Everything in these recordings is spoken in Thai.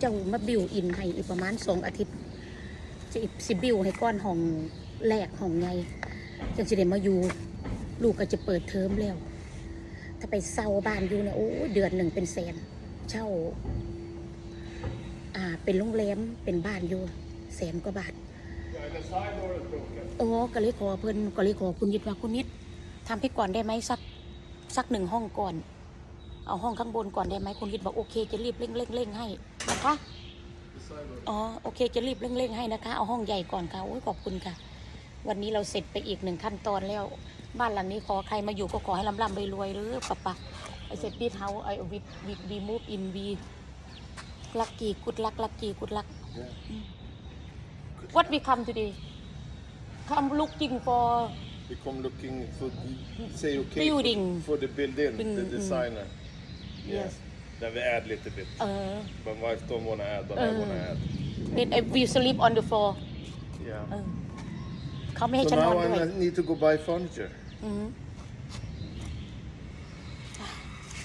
เจ้ามาบิวอินให้อีกประมาณสองอาทิตย์จะอีกสิบิวให้ก้อนห้องแรกห้องไงจังสิได้มาอยู่ลูกก็จะเปิดเทอมแล้ว ถ้าไปเช่าบ้านอยู่เนี่ยโอ้เดือนหนึ่งเป็นแสนเช่า อ่าเป็นโรงแรมเป็นบ้านอยู่แสนกว่าบาทโอ้ก็เลยขอเพิ่นก็เลยขอคุณนิดว่าคุณนิดทำให้ก่อนได้ไหมสักสักหนึ่งห้องก่อน เอาห้องข้างบนก่อนได้ไหมคุณนิดบอกโอเคจะรีบเร่งเร่งเร่งให้นะคะอ๋อโอเคจะรีบเร่งเร่งให้นะคะ เอาห้องใหญ่ก่อนค่ะโอ้ยขอบคุณค่ะ วันนี้เราเสร็จไปอีกหนึ่งขั้นตอนแล้ว บ้านหลังนี้ขอใครมาอยู่ก็ขอให้ร่ำร่ำรวยๆหรือปะปะไอเสร็จดีเฮาไอวิดวิดวีมูฟอินวีลักกี้กุดลักลักกี้กุดลัก What we come today come looking for We come looking for say okay Building. for, for the building, Bing- the mm. designer. Yes. Then we add little bit. เออ But my wife don't wanna add, but I wanna add. then I we sleep on the floor เอ Yeah. อเขาไม่ให้ So ฉันนอน now ด้วย I need to go buy furniture. อืม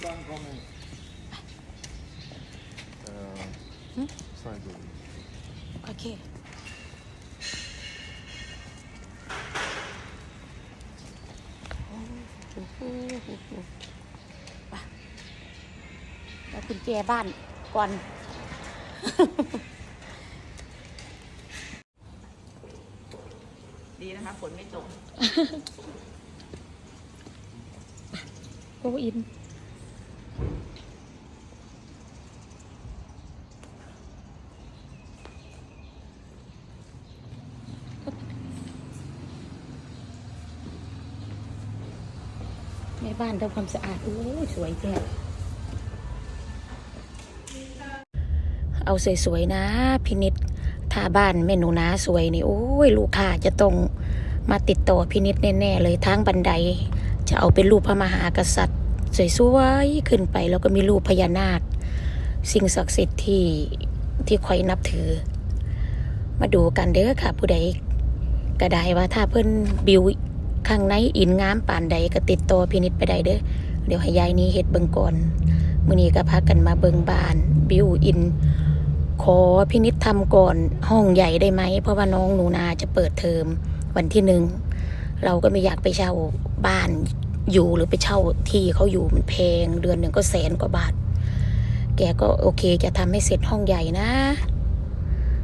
Sun coming. Uh, sun coming. โอเคโอ้โหไป แล้วคุณแจบ้านก่อน ดีนะคะฝนไม่ตกโอ้อินในบ้านทำความสะอาด โอ้ยสวยแท้ เอาสวยๆนะพินิษถ้าบ้านแม่หนูนาสวยนี่โอ้ยลูกค้าจะต้องมาติดต่อพินิษแน่ๆเลยทางบันได จะเอาเป็นรูปพระมหากษัตริย์ สวยๆขึ้นไปแล้วก็มีรูปพญานาค สิ่งศักดิ์สิทธิ์ที่ที่คอยนับถือ มาดูกันเด้อค่ะ ผู้ใดก็ได้ว่าถ้าเพิ่นบิวข้างในอินงามป่านใดก็ติดต่อพินิษไปได้เด้อเดี๋ยวให้ยายนี้เฮ็ดเบิ่งก่อนมื้อนี้ก็พากันมาเบิ่งบ้าน บิวอิน ขอพินิษทำก่อนห้องใหญ่ได้ไหม เพราะว่าน้องหนูนาจะเปิดเทอมวันที่หนึ่ง เราก็ไม่อยากไปเช่าบ้านอยู่หรือไปเช่าที่เขาอยู่มันแพงเดือนหนึ่งก็แสนกว่าบาท แกก็โอเคจะทำให้เสร็จห้องใหญ่นะ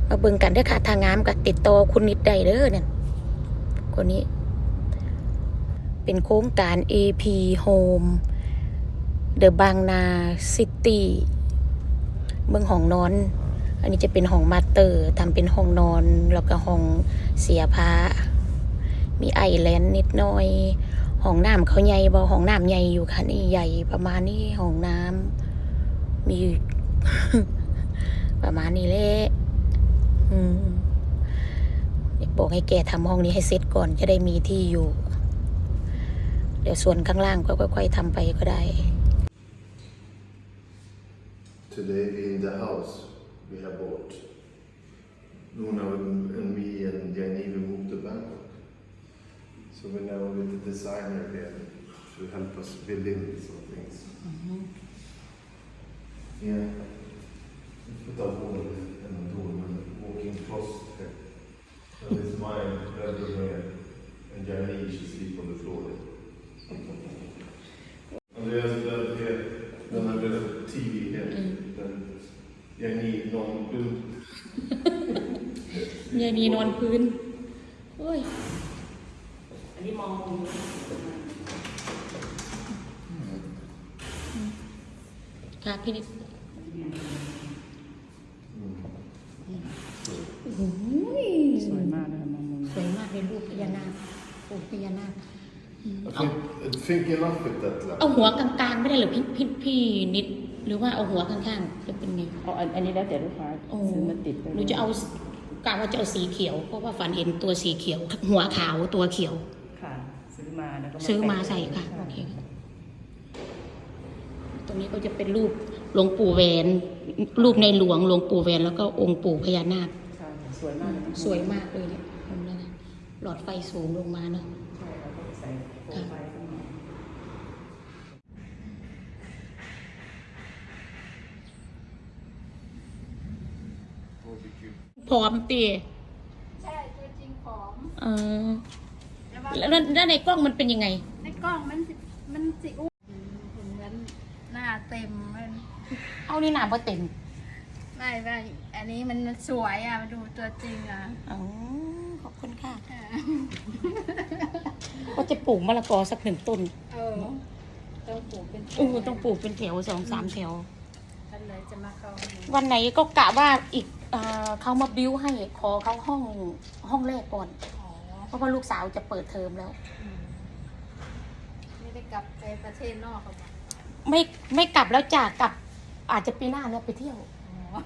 มาเบิ่งกันเด้อค่ะทางงามกับติดต่อคุณนิดได้เด้อเนี่ยคนนี้ เป็นโครงการ AP Home The บางนาซิตี้เมืองห้องนอน อันนี้จะเป็นห้องมาสเตอร์ทำเป็นห้องนอน แล้วก็ห้องเสียผ้า มีไอแลนด์นิดหน่อย ห้องน้ำเขาใหญ่บ่ห้องน้ำใหญ่อยู่ค่ะนี่ใหญ่ประมาณนี้ห้องน้ำมีประมาณนี้แหละอืมอยบอกให้แกทำห้องนี้ให้เสร็จก่อนจะได้มีที่อยู่ เดี๋ยวส่วนข้างล่างก็ค่อยๆทำไปก็ได้ Today in the house we have bought. Luna and me and Jenny we moved to Bangkok. So we're now with the designer here to help us build in some things. Yeah. We put up wall and door and walking across here. And this is my bedroom here. And Jenny she sleep on the floor there. Andreas bed here. Then I have a TV here. Then Jenny non-blue. ยายนีนอนพื้นโอ้ยอันนี้มองมุมนี้ค่ะพี่นิดโอ้โหสวยมากนะคะมองมุมสวยมากเลยรูปพญานาคโอ้พญานาค I think, I think enough with that เอา lamp. หัวกลางๆไม่ได้เหรือพี่พี่พี่นิด หรือว่าเอาหัวข้างๆจะเป็นไงเอาอันอันนี้แล้วแต่ลูกค้าโอ้ซื้อมาติดไปหนูจะเอากะว่าจะเอาสีเขียวเพราะว่าฝันเห็นตัวสีเขียว หัวขาวตัวเขียวค่ะ ซื้อมาแล้วก็ซื้อมาใส่ค่ะโอเคตัวนี้ก็จะเป็นรูปหลวงปู่แหวน รูปในหลวงหลวงปู่แหวนแล้วก็องค์ปู่พญานาคใช่สวยมากเลยนะสวยมากเลยเนี่ยตรงนั้นนะหลอดไฟสูงลงมาเนาะใช่แล้วก็ใส่โคมไฟขึ้นมา ผอมตีใช่ตัวจริงผอมเออแต่ว่าแล้วแล้วในกล้องมันเป็นยังไง ในกล้องมันสิมันสิอ้วนเหมือนหน้าเต็มมันเอานี่หนาบ่เต็มไม่ไม่อันนี้มันสวยอะมาดูตัวจริงอะอ๋อขอบคุณค่ะเออก็จะปลูกมะละกอสักหนึ่งต้นเออต้องปลูกเป็นเออต้องปลูกเป็นแถวสองสามแถวกันเลยจะมาเข้าวันไหนก็กะว่าอีก เอ่อเขามาบิ้วให้ขอเขาห้องห้องแรกก่อน อ๋อเพราะว่าลูกสาวจะเปิดเทอมแล้ว อืมไม่ได้กลับไปประเทศนอกหรอกมั้งไม่ไม่กลับแล้วจ้ะกลับ อาจจะปีหน้าแล้วไปเที่ยว อ๋อ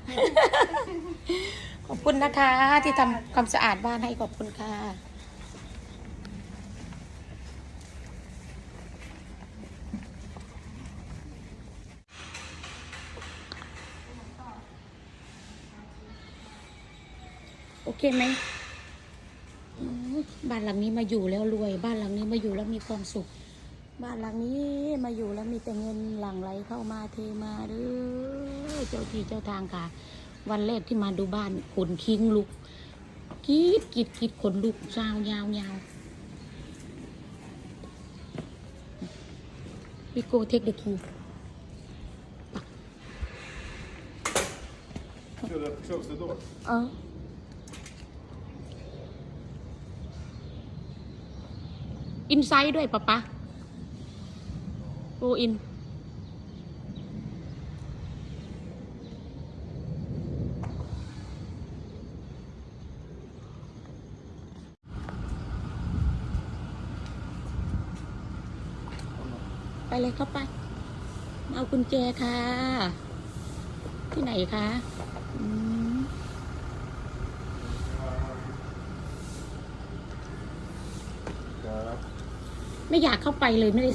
ขอบคุณนะคะ ที่ทำความสะอาดบ้านให้ขอบคุณค่ะ เคไหมบ้านหลังนี้มาอยู่แล้วรวย บ้านหลังนี้มาอยู่แล้วมีความสุข บ้านหลังนี้มาอยู่แล้วมีแต่เงินหลั่งไหลเข้ามาเทมาเด้อเจ้าที่เจ้าทางค่ะ วันแรกที่มาดูบ้านขนคิงลุกกีดกีดกีดขนลุกยาวยาวยาววิโกเทคเดคี Should have closed the door. เอ อินไซด์ด้วยปะปะโกอิน ไปเลยเข้าไป เอากุญแจค่ะ ที่ไหนคะอืม Ja. ไม่อยากเข้าไปเลยไม่ได้